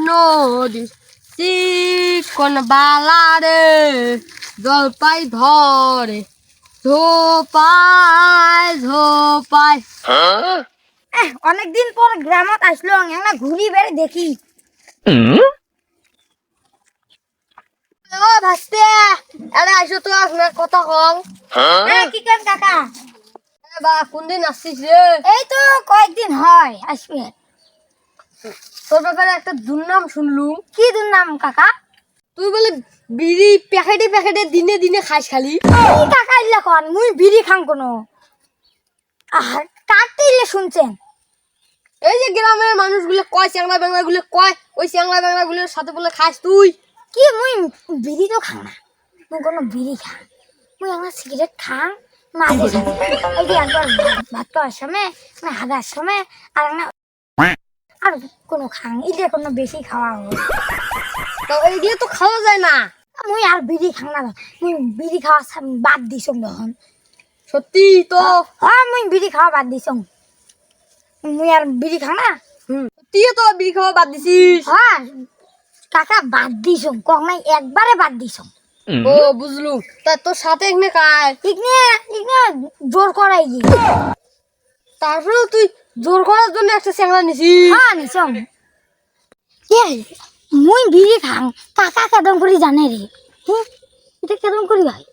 নদী চিকন বালারে জলপাই ধরে ঝোপায় ঝোপায় অনেকদিন পর গ্রামত আসলো একটা ঘুরি বেড়ে দেখি। ও ভাসতে আরে আইসো তো আপনার কথা কং এ, কি কেন কাকা? বা কোনদিন আসছিস রে? এই তো কয়েকদিন হয় আসবে। তোর ব্যাপারে একটা দুর্নাম শুনলুম। কি তোর নাম কাকা? তুই বলে বিড়ি প্যাকেটে প্যাকেটে দিনে দিনে খাস খালি। কাকা ইল্লা কন? মুই বিড়ি খাং কোনো। আর কাটতে ইলে শুনছেন? এই যে গ্রামের মানুষগুলো কয় চ্যাংলা ব্যাংলা গুলো, কয় ওই চ্যাংলা ব্যাংলা গুলোর সাথে বলে খাস তুই? কি, মুই বিড়ি তো খাং না। মুই কোনো বিড়ি খাং মুই আমার সিগারেট খাং মাঝে এই যে ভাত খাওয়ার সময় হাগার সময়, আর না কোনো খাং ইলে কোনো বেশি খাওয়া হবে তো এইগুলো তো খাওয়া যায় না। মুই আর বিড়ি খাং না মুই বিড়ি খাওয়া বাদ দিছং তখন। সত্যি তো? হ্যাঁ মুই বিড়ি খাওয়া বাদ দিছং। মুই আর বিড়ি খাং না? হুম তুই তো বিড়ি খাওয়া বাদ দিছিস। হ্যাঁ কাকা বাদ দিছং কক নাই একবারে বাদ দিছং। ও বুঝলু। তা তোর সাথে এখানে কায় ইগনে ইগনে জোর করাই গিয়ে তারপরেও তুই জোর করার জন্য একটা চ্যাংড়া নিছিস। হ্যাঁ নিছম এ, মুই বিড়ি খাং কাকা কেদম করি জানে রে। হ্যাঁ এটা কেদম করি হয়